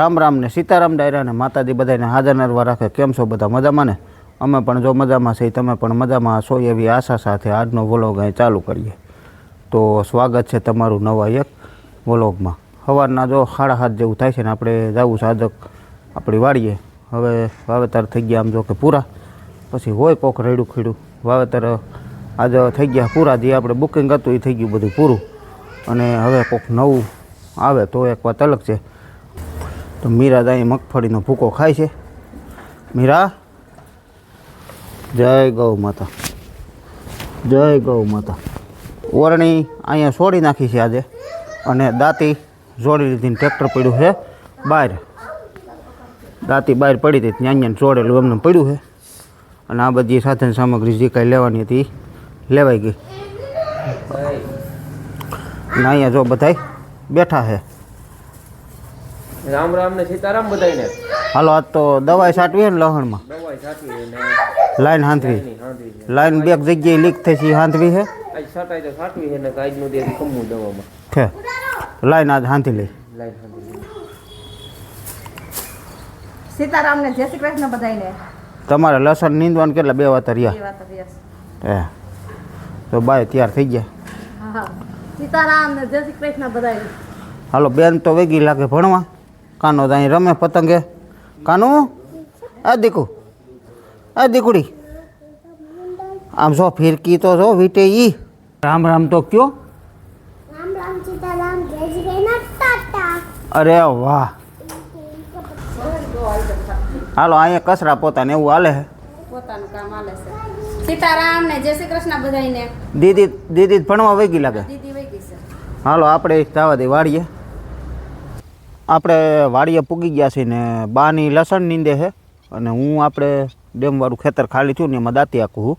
રામ રામ ને સીતારામ ડાયરા ને માતાજી બધાને હાજર નરવા રાખે. કેમ છો બધા મજામાં ને? અમે પણ જો મજામાં છીએ, તમે પણ મજામાં છો એવી આશા સાથે આજનો વ્લોગ અહીં ચાલુ કરીએ. તો સ્વાગત છે તમારું નવા એક વ્લોગમાં. સવારના જો સાડા હાથ જેવું થાય છે ને આપણે જવું સાધક આપણી વાડીએ. હવે વાવેતર થઈ ગયા આમ જો કે પૂરા. પછી હોય કોક રેડું ખીડું. વાવેતર આજે થઈ ગયા પૂરા, જે આપણે બુકિંગ હતું એ થઈ ગયું બધું પૂરું. અને હવે કોક નવું આવે તો એક વાત અલગ છે. તો મીરા દાઈ મગફળીનો ભૂકો ખાય છે. મીરા, જય ગૌ માતા. જય ગૌ માતા. ઓરણી અહીંયા છોડી નાખી છે આજે અને દાંતી જોડી લીધી ટ્રેક્ટર પડ્યું છે બહાર. દાંતી બહાર પડી હતી, ત્યાં અહીંયા જોડેલું એમને પડ્યું છે. અને આ બધી સાધન સામગ્રી જે કાંઈ લેવાની હતી લેવાઈ ગઈ. અને અહીંયા જો બધાય બેઠા છે. રામ રામ ને સીતારામ બધાયને. હાલો આજ તો દવાઈ સાટવી ને લહણમાં? દવાઈ સાટવી ને. લાઈન હાંથવી હાંધી લાઈન બે જગ્યાએ લીક થઈ છે હાંધવી હાંથવી છે? આજ સટાઈ તો સાટવી છે ને આજનું દે કમવું દવામાં. છે લાઈન આજ હાંથી લઈ. લાઈન હાંધી સીતારામને જય શ્રી કૃષ્ણ બધાયને. તમારે લસણ નીંદવાનું કેટલા? બે વાત રહ્યા. હે. તો બાય તૈયાર થઈ ગયા. હા હા. સીતારામ ને જય શ્રી કૃષ્ણ બધાયને. હાલો બેન તો વેગી લાગે ભણવા. કાનો તો અહીં રમે પતંગે કાનું આ દીકુ આ દીકુડી આમ જો ફિરકી તો જો વીટે ઈ રામ રામ તો કયો રામ રામ સીતારામ જય શ્રી કૃષ્ણ ટાટા અરે વાહ હાલો અહીંયા કચરા પોતાને એવું હાલે છે પોતાનું કામ આલે છે. સીતારામ ને જય શ્રી કૃષ્ણ બધાયને. દીદી દીદી જ ભણવા વેગી લાગે? દીદી વહી ગઈ છે. હાલો આપણે જવા દે વાડીએ આપણે વાડીએ પૂગી ગયા છીએ ને બાની લસણ નીંદે છે. અને હું આપણે ડેમવાળું ખેતર ખાલી થયું ને એમાં દાંતી આખું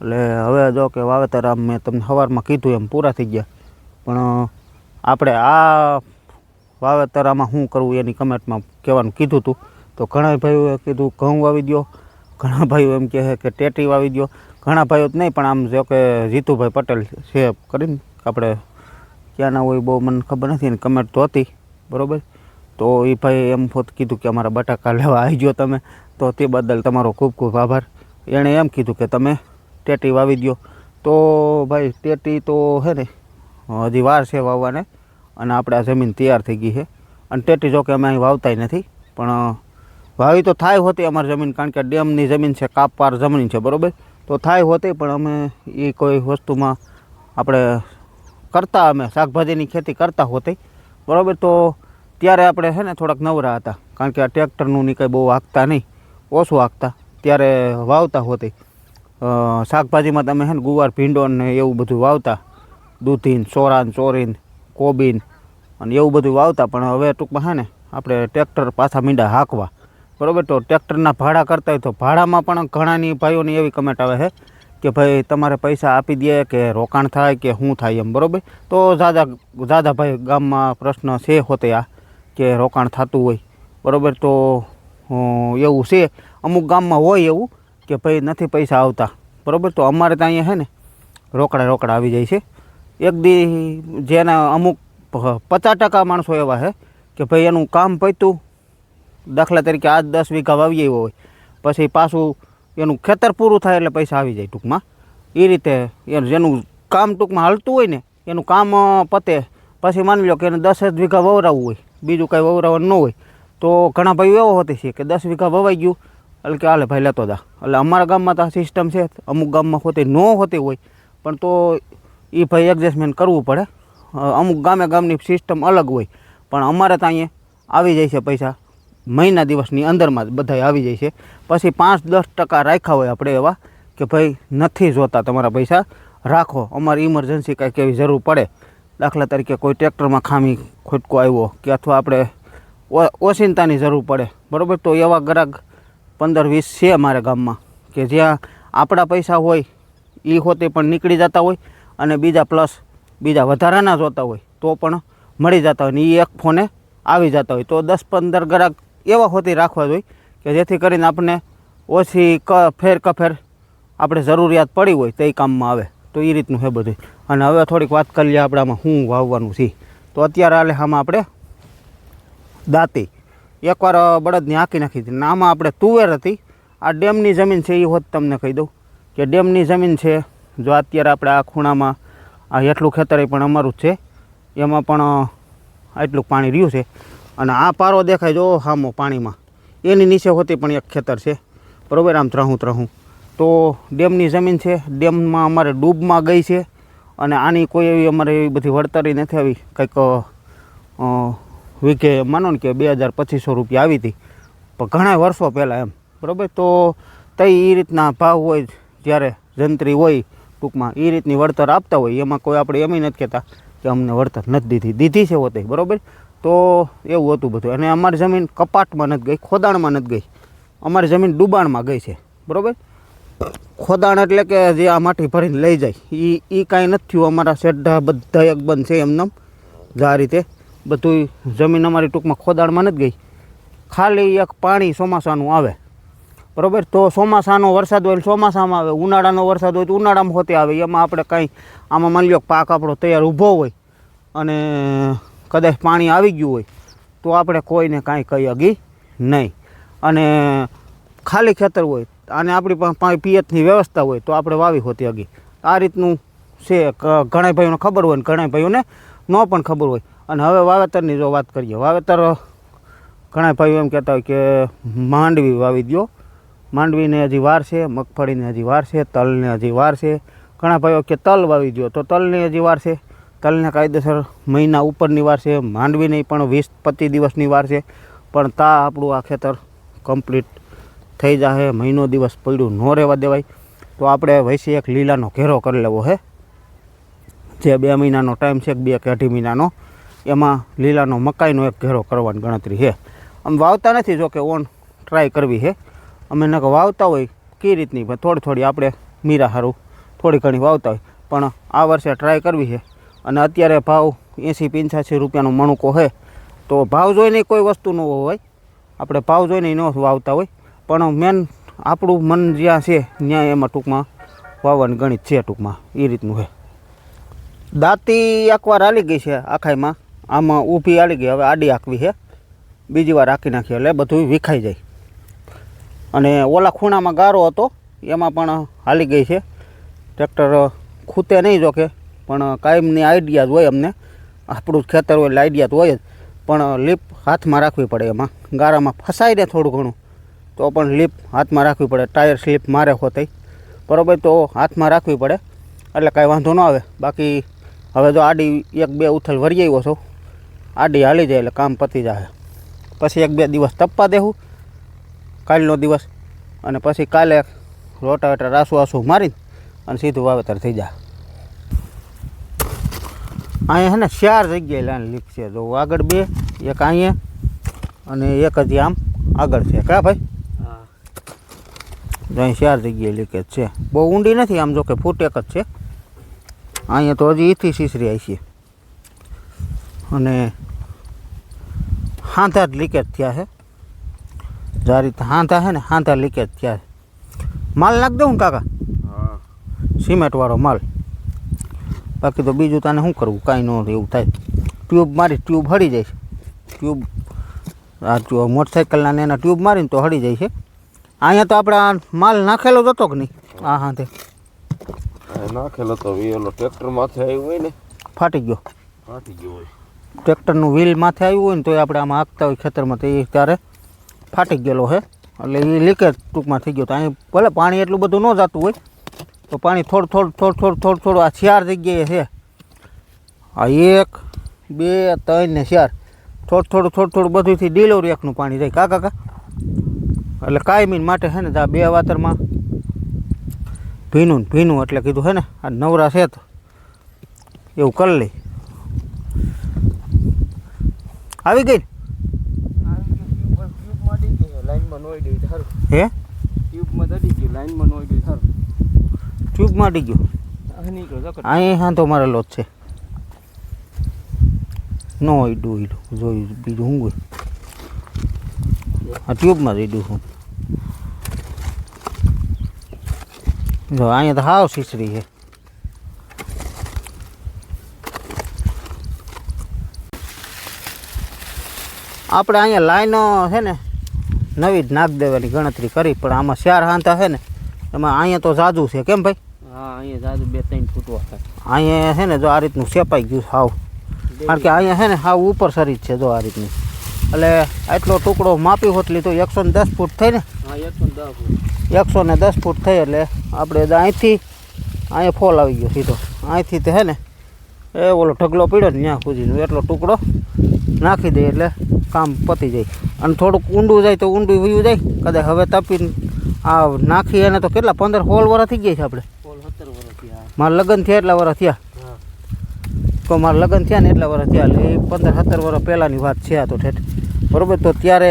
એટલે હવે જો કે વાવેતર આમ મેં તમને સવારમાં કીધું એમ પૂરા થઈ ગયા. પણ આપણે આ વાવેતર આમાં શું કરવું એની કમેન્ટમાં કહેવાનું કીધું હતું તો ઘણા ભાઈઓએ કીધું, ઘઉં વાવી દો ઘણા ભાઈઓ એમ કહે છે કે, ટેટી વાવી દો ઘણા ભાઈઓ જ નહીં, પણ આમ જો કે જીતુભાઈ પટેલ છે કરીને આપણે ક્યાંના હોય બહુ મને ખબર નથી ને કમેન્ટ તો હતી. બરાબર? તો એ ભાઈ એમ પોત કીધું કે અમારા બટાકા લેવા આવી ગયો તમે. તો તે બદલ તમારો ખૂબ ખૂબ આભાર. એણે એમ કીધું કે તમે ટેટી વાવી દો તો ભાઈ, ટેટી તો હે ને, હજી વાર છે વાવવાને, અને આપણે આ જમીન તૈયાર થઈ ગઈ છે. અને ટેટી જો કે અમે અહીં વાવતાય નથી, પણ વાવી તો થાય હોતી અમારી જમીન, કારણ કે ડેમની જમીન છે કાપવાર જમીન છે, બરાબર? તો થાય હોતી, પણ અમે એ કોઈ વસ્તુમાં આપણે કરતા, અમે શાકભાજીની ખેતી કરતા હોતી. બરાબર? તો ત્યારે આપણે છે ને થોડાક નવરા હતા. કારણ કે આ ટ્રેક્ટરનું ની કંઈ બહુ હાંકતા નહીં. ઓછું હાંકતા ત્યારે વાવતા હોતી. શાકભાજીમાં તમે છે ને ગુવાર, ભીંડો ને એવું બધું વાવતા. દૂધીન ચોરાન ચોરીન કોબીન અને એવું બધું વાવતા. પણ હવે ટૂંકમાં છે ને આપણે ટ્રેક્ટર પાછા મીંડા હાંકવા. બરાબર? તો ટ્રેક્ટરના ભાડા કરતા હોય તો ભાડામાં પણ ઘણાની ભાઈઓની એવી કમેન્ટ આવે છે કે ભાઈ, તમારે પૈસા આપી દે કે રોકાણ થાય કે શું થાય એમ. બરાબર? તો દાદા જાદા ભાઈ ગામમાં પ્રશ્ન છે હોતે આ. કે રોકાણ થતું હોય. બરાબર? તો એવું છે. અમુક ગામમાં હોય એવું કે ભાઈ નથી પૈસા આવતા. બરાબર? તો અમારે ત્યાં અહીંયા છે ને રોકડા રોકડા આવી જાય છે. એક દી જેના અમુક પચાસ ટકા માણસો એવા છે કે ભાઈ એનું કામ પૈતું દાખલા તરીકે આજ દસ વીઘા વાવી આવ્યો હોય. પછી પાછું એનું ખેતર પૂરું થાય એટલે પૈસા આવી જાય ટૂંકમાં. એ રીતે એનું, જેનું કામ ટૂંકમાં હાલતું હોય ને, એનું કામ પતે. પછી માની લો કે એને દસ જ વીઘા વવરાવવું હોય. બીજું કાંઈ વવરાવવાનું ન હોય. તો ઘણા ભાઈઓ એવો હોતી છે કે દસ વીઘા વવાઈ ગયું, એટલે કે હાલે ભાઈ લેતો દા એટલે અમારા ગામમાં તો આ સિસ્ટમ છે, અમુક ગામમાં હોતી ન હોતી હોય, પણ તો એ ભાઈ એડજસ્ટમેન્ટ કરવું પડે. અમુક ગામે ગામની સિસ્ટમ અલગ હોય, પણ અમારે ત્યાં અહીંયા આવી જાય છે પૈસા. મહિના દિવસની અંદરમાં જ બધાય આવી જાય છે. પછી પાંચ દસ ટકા રાખ્યા હોય આપણે એવા, કે ભાઈ નથી જોતા તમારા પૈસા. રાખો, અમારી ઇમરજન્સી કાંઈક એવી જરૂર પડે. દાખલા તરીકે કોઈ ટ્રેક્ટરમાં ખામી, ખોટકો આવ્યો કે અથવા આપણે ઓચિંતાની જરૂર પડે. બરાબર? તો એવા ગ્રાહક પંદર વીસ છે અમારા ગામમાં કે જ્યાં આપણા પૈસા હોય એ હોતે પણ નીકળી જતા હોય અને બીજા પ્લસ બીજા વધારાના જોતા હોય, તો પણ મળી જતા હોય ને એ એક ફોને આવી જતા હોય. તો દસ પંદર ગ્રાહક એવા હોતી રાખવા જોઈએ કે જેથી કરીને આપણને ઓછી ક ફેર કફેર આપણે જરૂરિયાત પડી હોય તે કામમાં આવે. તો એ રીતનું છે બધું. અને હવે થોડીક વાત કરી લઈએ આપણે આમાં શું વાવવાનું છે. તો અત્યારે હાલે આમાં આપણે દાંતી. એકવાર બળદને હાંકી નાખી હતી. આમાં આપણે તુવેર હતી. આ ડેમની જમીન છે એ હોત તમને કહી દઉં. કે ડેમની જમીન છે, જો અત્યારે આપણે આ ખૂણામાં, આ એટલું ખેતર પણ અમારું જ છે. એમાં પણ એટલું પાણી રહ્યું છે. અને આ પારો દેખાય, જો, હામો પાણીમાં. એની નીચે હોતી પણ એક ખેતર છે. બરાબર? આમ ત્રહું ત્રહું. તો ડેમની જમીન છે. ડેમમાં અમારે ડૂબમાં ગઈ છે અને આની કોઈ એવી અમારે એવી બધી વળતરી નથી આવી. કંઈક વીકે માનો ને કે બે હજાર પચીસો રૂપિયા આવી હતી. પણ ઘણા વર્ષો પહેલાં એમ. બરાબર? તો તઈ એ રીતના ભાવ હોય જ્યારે જંત્રી હોય ટૂંકમાં એ રીતની વળતર આપતા હોય. એમાં કોઈ આપણે એમ નથી કહેતા કે અમને વળતર નથી દીધી. દીધી છે હોતે બરાબર? તો એવું હતું બધું. અને અમારી જમીન કપાટમાં નથી ગઈ, ખોદાણમાં નથી ગઈ. અમારી જમીન ડુબાણમાં ગઈ છે. બરાબર? ખોદાણ એટલે કે જે આ માટી ભરીને લઈ જાય. એ એ કાંઈ નથી થયું. અમારા શેઢા બધા એક બંધ છે એમને આ રીતે બધું જમીન અમારી ટૂંકમાં ખોદાણમાં નથી ગઈ. ખાલી એક પાણી ચોમાસાનું આવે. બરાબર? તો ચોમાસાનો વરસાદ હોય ચોમાસામાં આવે. ઉનાળાનો વરસાદ હોય તો ઉનાળામાં હોતે આવે. એમાં આપણે કાંઈ, આમાં માની લો પાક આપણો તૈયાર ઊભો હોય અને કદાચ પાણી આવી ગયું હોય, તો આપણે કોઈને કાંઈ કહી અગી નહીં. અને ખાલી ખેતર હોય અને આપણી પાસે પિયતની વ્યવસ્થા હોય તો આપણે વાવી હોતી અગી આ રીતનું છે ઘણા ભાઈઓને ખબર હોય ને ઘણા ભાઈઓને ન પણ ખબર હોય. અને હવે વાવેતરની જો વાત કરીએ, વાવેતર ઘણા ભાઈઓ એમ કહેતા હોય કે માંડવી વાવી દો માંડવીને હજી વાર છે, મગફળીને હજી વાર છે, તલને હજી વાર છે. ઘણા ભાઈઓ કે તલ વાવી દો તો તલની હજી વાર છે. તલને કાયદેસર મહિના ઉપરની વાર છે, માંડવીની પણ વીસ પચીસ દિવસની વાર છે. પણ તા આપણું આ ખેતર કમ્પ્લીટ થઈ જાહે, મહિનો દિવસ પડ્યું ન રહેવા દેવાય, તો આપણે વૈસી એક લીલાનો ઘેરો કરી લેવો હે. જે બે મહિનાનો ટાઈમ છે, બે કે અઢી મહિનાનો, એમાં લીલાનો મકાઈનો એક ઘેરો કરવાની ગણતરી છે આમ વાવતા નથી જો કે ઓન ટ્રાય કરવી છે અમે નકર વાવતા હોય કઈ રીતની? પણ થોડી થોડી આપણે મીરા હારું થોડી ઘણી વાવતા હોય. પણ આ વર્ષે ટ્રાય કરવી છે અને અત્યારે ભાવ એંસી પંચ્યાસી રૂપિયાનો મણુકો છે તો ભાવ જોઈને કોઈ વસ્તુ ન હોય. આપણે ભાવ જોઈને ન વાવતા હોય. પણ મેન આપણું મન જ્યાં છે, ત્યાં એમાં ટૂંકમાં વાવવાની ગણિત છે ટૂંકમાં. એ રીતનું છે. દાંતી એકવાર હાલી ગઈ છે આખાઈમાં આમાં ઊભી હાલી ગઈ. હવે આડી આંકવી છે. બીજી વાર આંકી નાખી એટલે બધું વિખાઈ જાય. અને ઓલા ખૂણામાં ગારો હતો, એમાં પણ હાલી ગઈ છે. ટ્રેક્ટર ખૂતે નહીં જોકે, પણ કાયમની આઈડિયા જ હોય અમને. આપણું ખેતર હોય એટલે આઈડિયા તો હોય જ. પણ લીપ હાથમાં રાખવી પડે એમાં. ગારામાં ફસાઈ ને થોડું ઘણું. તો પણ લીપ હાથમાં રાખવી પડે. ટાયર સ્લીપ મારે હોતી. બરાબર, તો હાથમાં રાખવી પડે. એટલે કાંઈ વાંધો ન આવે. બાકી હવે જો આડી એક બે ઉથલ વરી આવ્યો છો. આડી હાલી જાય એટલે કામ પતી જાય પછી એક બે દિવસ તપવા દેવું કાલનો દિવસ. અને પછી કાલે રોટાવેટર રાસું આસુ મારીને અને સીધું વાવેતર થઈ જાય અહીંયા છે ને ચાર જગ્યાએ લાઈન લીક છે. જો આગળ બે, એક અહીંયા અને એક હજી આમ આગળ છે. કા ભાઈ? હા જો અહીં ચાર જગ્યાએ લીકેજ છે. બહુ ઊંડી નથી આમ જો કે ફૂટ એક જ છે. અહીંયા તો હજી ઈથી સીસરી આવી છે. અને હાંધા જ લીકેજ થયા છે. જ્યારે રીતે હાંધા છે ને હાંધા લીકેજ થયા છે. માલ નાખ દઉં કાકા? સિમેન્ટવાળો માલ. બાકી તો બીજું તને શું કરવું? કાંઈ ન એવું થાય. ટ્યુબ મારી ટ્યુબ હળી જાય છે. ટ્યુબ આ મોટરસાઇકલના ને એના ટ્યુબ મારીને તો હળી જાય છે. અહીંયા તો આપણે માલ નાખેલો જ હતો કે નહીં? આ હાથે. તે નાખેલો તો વીએલો ટ્રેક્ટર માથે આવ્યું હોય ને. ફાટી ગયો. ફાટી ગયો હોય. ટ્રેક્ટરનું વ્હીલ માથે આવ્યું હોય ને તો આપણે આમાં હાંકતા હોય ખેતરમાં તો એ ત્યારે ફાટી ગયેલો છે એટલે એ લીકેજ ટૂંકમાં થઈ ગયો તો અહીં ભલે પાણી એટલું બધું ન જતું હોય તો પાણી થોડું થોડું થોડું થોડું થોડું થોડું આ ચાર જગ્યાએ છે. આ એક બે ત્રણ ને ચાર થોડું થોડું થોડું થોડું બધુંથી ડિલિવરી એકનું પાણી જાય. કા કાકા એટલે કાયમીન માટે છે ને આ બે વાતરમાં. ભીનું ભીનું એટલે કીધું છે ને, આ નવરા છે તો. એવું કરી લઈ. આવી ગઈ હે? ટ્યુબમાં અડી ગઈ લાઈનમાં નોઈ ગઈ સારું ટ્યુબમાં અડી ગયો. અહીં હા તો અહીં હાંધો મારેલો જ છે. નો ઈડું ઈડું જોયું બીજું હું ગયું આ ટ્યુબમાં ઈડું હું. જો અહીંયા તો હાવ સીસરી છે. આપણે અહીંયા લાઈનો છે ને નવી જ નાખ દેવાની ગણતરી કરી પણ આમાં ચાર હાંતા છે ને એમાં અહીંયા તો જાદુ છે. કેમ ભાઈ? હા અહીંયા જાજુ બે ત્રણ ફૂટવા થાય અહીંયા છે ને જો આ રીતનું સેપાઈ ગયું હાવ. કારણ કે અહીંયા છે ને હાવ ઉપર સરી જ છે જો આ રીતની. એટલે આટલો ટુકડો માપી હોટલી તો એકસો ને દસ ફૂટ થઈ ને. હા એકસો ને દસ ફૂટ. એકસો ને દસ ફૂટ થઈ એટલે આપણે અહીંથી અહીંયા ફોલ આવી ગયો સીધો. અહીંથી તે હે ને એ ઓલો ઢગલો પીડ્યો ને ત્યાં સુધીનો એટલો ટુકડો નાખી દે એટલે કામ પતી જાય. અને થોડુંક ઊંડું જાય તો ઊંડું વયું જાય કદાચ હવે તપીને આ નાખી એને તો કેટલા પંદર સોળ વર્ષ થઈ ગયા છે આપણે. મારા લગ્ન થયા એટલા વર્ષ થયા. તો મારા લગ્ન થયા ને એટલા વર્ષ થયા એટલે એ પંદર સત્તર વર્ષ પહેલાંની વાત છે આ તો ઠેઠ. બરાબર તો ત્યારે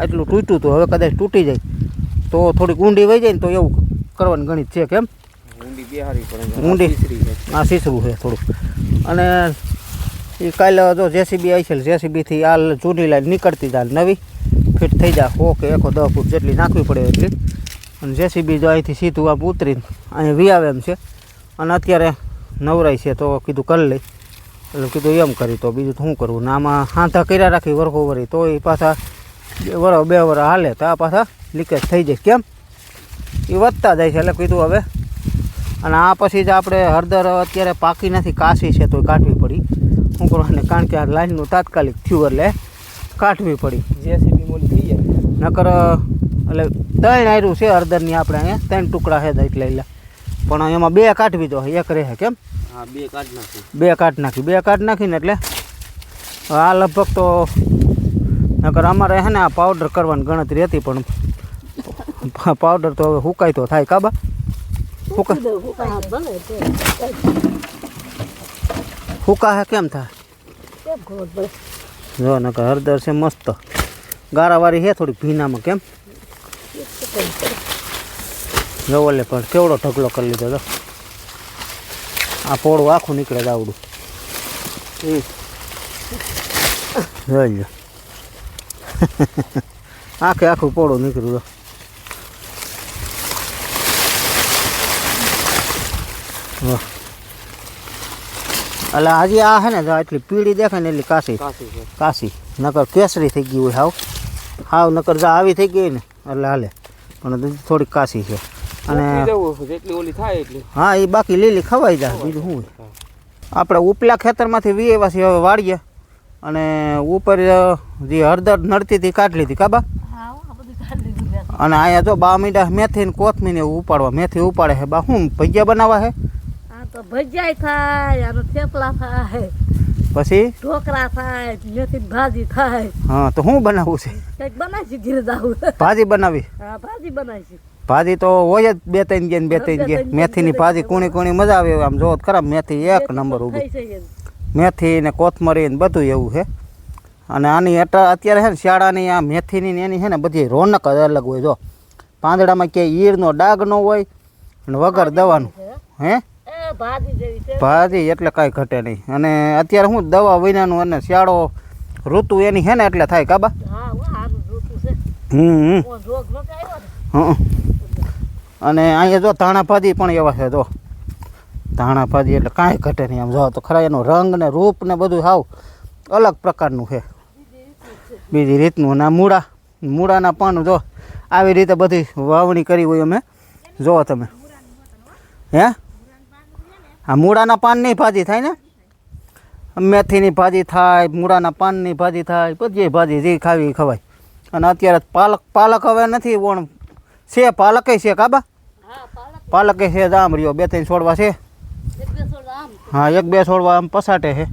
આટલું તૂટ્યું હતું હવે કદાચ તૂટી જાય. તો થોડીક ઊંડી વહી જાય ને તો એવું કરવાની ગણિત છે કેમ? ઊંડી બિહારી પડે ઊંડી. આ સીસરું છે. થોડુંક. અને એ કાલે જો જેસીબી આવી છે જેસીબીથી આ જૂની લાઈન નીકળતી જાય નવી ફિટ થઈ જાય. હો કે એકો દસ ફૂટ જેટલી નાખવી પડે એટલી. અને જેસીબી જો અહીંથી સીધું આમ ઉતરીને અહીં વી આવે એમ છે. અને અત્યારે નવરાય છે તો કીધું કરી લઈ. એટલે કીધું એમ કરી તો બીજું શું કરવું? ને આમાં હાંધા કર્યા રાખી વરખો વરી. તો એ પાછા બે વરો બે વરો હાલે તો આ પાછા લીકેજ થઈ જાય. કેમ? એ વધતા જાય છે એટલે કીધું હવે. અને આ પછી જ આપણે હળદર અત્યારે પાકી નથી કાશી છે તો કાઢવી પડી. શું કરવાને કારણ કે આ લાઈનનું તાત્કાલિક થયું એટલે કાઢવી પડી. જેસીબી મોલી થઈ જાય. નકર એટલે ત્રણ આયરું છે હળદરની આપણે અહીંયા ત્રણ ટુકડા છે એટલે એટલે પણ એમાં બે કાઢવી જો એક રહે કેમ? હા બે કાઢ નાખી. બે કાઢ નાખી બે કાઢ નાખીને એટલે આ લગભગ તો નકર અમારે હે ને આ પાવડર કરવાની ગણતરી હતી પણ પાવડર તો હવે હુકાય તો થાય કાબા હુકા હુકા હે કેમ થાય? જો નકર હળદર છે મસ્ત. ગારાવાળી છે થોડીક ભીનામાં કેમ? જો ઓલે પણ કેવડો ઢગલો કરી લીધો તો આ પોળું આખું નીકળે દાવડું આવડું. હમ. જોઈ લો આખે આખું પોળો નીકળ્યું તો. એટલે આજે આ છે ને જો એટલી પીળી દેખાય ને એટલી કાશી. કાશી નકર કેસરી થઈ ગઈ હોય હાવ. હાવ નકર જા આવી થઈ ગઈ ને એટલે હાલે. પણ થોડીક કાશી છે. અને હા એ બાકી લીલી ખવાઈ જાય બીજું શું આપણે ઉપલા ખેતરમાંથી વીએવાસી હવે વાળીએ. અને ઉપર જે હળદર નડતી હતી કાઢી લીધી કાબા અને અહીંયા જો બા મીંડા મેથી ને કોથમી ને એવું ઉપાડવા મેથી ઉપાડે છે. બા શું ભજીયા બનાવવા છે? આ તો ભજીયા થાય અને થેપલા થાય પછી? ઢોકરા થાય મેથી ભાજી થાય. હા તો શું બનાવવું છે? કંઈક બનાવી ઘીરે જાવું ભાજી બનાવી? હા ભાજી બનાવી ભાજી તો હોય જ બે ત્રણ ગયા. ને બે ત્રણ ગયા મેથીની ભાજી કુણી કુણી મજા આવે આમ જો ખરા મેથી એક નંબર છે મેથી ને કોથમરી ને બધું એવું છે. અને આની અત્યારે છે ને શિયાળાની આ મેથીની ને એની છે ને બધી રોનક જ અલગ હોય જો. પાંદડામાં ક્યાંય ઈરનો ડાઘ ન હોય અને વગર દવાનું. હે? ભાજી ભાજી એટલે કાંઈ ઘટે નહીં. અને અત્યારે શું દવા વિનાનું અને શિયાળો ઋતુ એની છે ને એટલે થાય કાબા હા હો હમ હં. અને અહીંયા જો ધાણા ભાજી પણ એવા છે જો. ધાણા ભાજી એટલે કાંઈ ઘટે નહીં. આમ જો તો ખરા એનો રંગ ને રૂપ ને બધું સાવ અલગ પ્રકારનું છે. બીજી રીતનું આ મૂળા મૂળાના પાન જો આવી રીતે બધી વાવણી કરી હોય અમે. જુઓ તમે. હે? આ મૂળાના પાનની ભાજી થાય ને? મેથીની ભાજી થાય મૂળાના પાનની ભાજી થાય બધી ભાજી જે ખાવી ખવાય. અને અત્યારે પાલક પાલક હવે નથી ઓણ છે પાલકે છે કાબા? પાલકે. છે જામ રહ્યો બે ત્રણ છોડવા છે. હા એક બે છોડવા આમ પસાટે છે.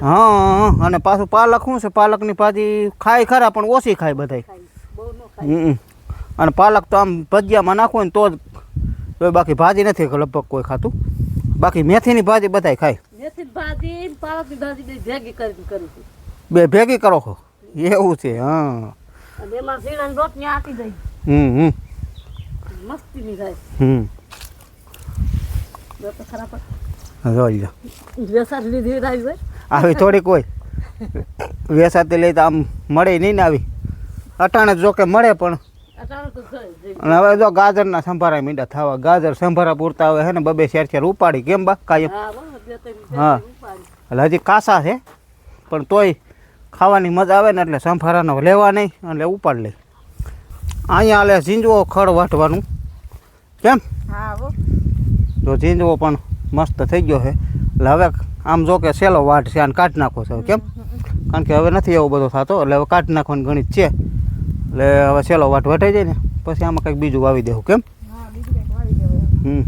હા અને પાછું પાલક શું છે? પાલકની ભાજી ખાય ખરા પણ ઓછી ખાય બધાય. અને પાલક તો આમ ભજીયામાં નાખો ને તો જ તો બાકી ભાજી નથી લગભગ કોઈ ખાતું. બાકી મેથીની ભાજી બધાય ખાય. બે ભેગી કરું છું. એવું છે હા. હમ હમ. મસ્તીની થાય. હમ. જોઈ લો લીધી આવી આવી થોડીક હોય. વેસાતી લઈ તો આમ મળે નહીં ને આવી. અટાણે જો કે મળે પણ. અને હવે જો ગાજરના સંભારા મીંડા થવા ગાજર સંભારા પૂરતા આવે હે ને બબે શેર શેર ઉપાડી કેમ બા કાયમ? હા એટલે હજી કાસા છે પણ તોય ખાવાની મજા આવે ને એટલે સંભારાનો લેવા નહીં એટલે ઉપાડ લે અહીંયા હાલે ઝીંજવો ખડ વાટવાનું. કેમ? હા. તો ઝીંજવો પણ મસ્ત થઈ ગયો છે. એટલે હવે આમ જો કે સેલો વાટ છે આને કાઢી નાખો છે કેમ? કારણ કે હવે નથી એવો બધો થતો એટલે હવે કાઢી નાખવાની ગણિત છે. એટલે હવે સેલો વાટ વટાઈ જાય ને પછી આમાં કંઈક બીજું વાવી દેવું કેમ? હમ.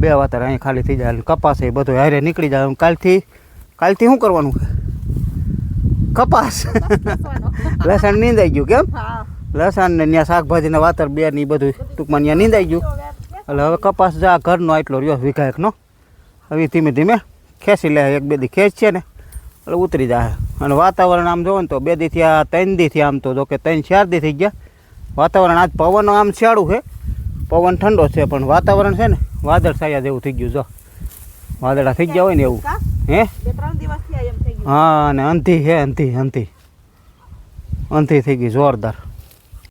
બે વાતર અહીં ખાલી થઈ જાય કપાસ એ બધું હારે નીકળી જાય કાલથી કાલથી શું કરવાનું કપાસ. લસણ નીંદાઈ ગયું કેમ? લસણ ને ત્યાં શાકભાજી ને વાતર બે ને બધું ટૂંકમાં ત્યાં નીંદાઈ ગયું. એટલે હવે કપાસ જા ઘરનો એટલો રહ્યો વિઘાયકનો હવે ધીમે ધીમે ખેંચી લે એક બે દી ખેંચ છે ને એટલે ઉતરી જાય. અને વાતાવરણ આમ જોવો ને તો બે દીથી આ ત્રણ દીથી આમ તો જો કે ત્રણ ચાર દી થઈ ગયા. વાતાવરણ આજ પવન આમ શિયાળું છે. પવન ઠંડો છે પણ વાતાવરણ છે ને વાદળ સાયા જેવું થઈ ગયું જો. વાદળા થઈ ગયા હોય ને એવું. હે? હા અને અંધી હે અંધી અંધી. અંધી થઈ ગઈ જોરદાર.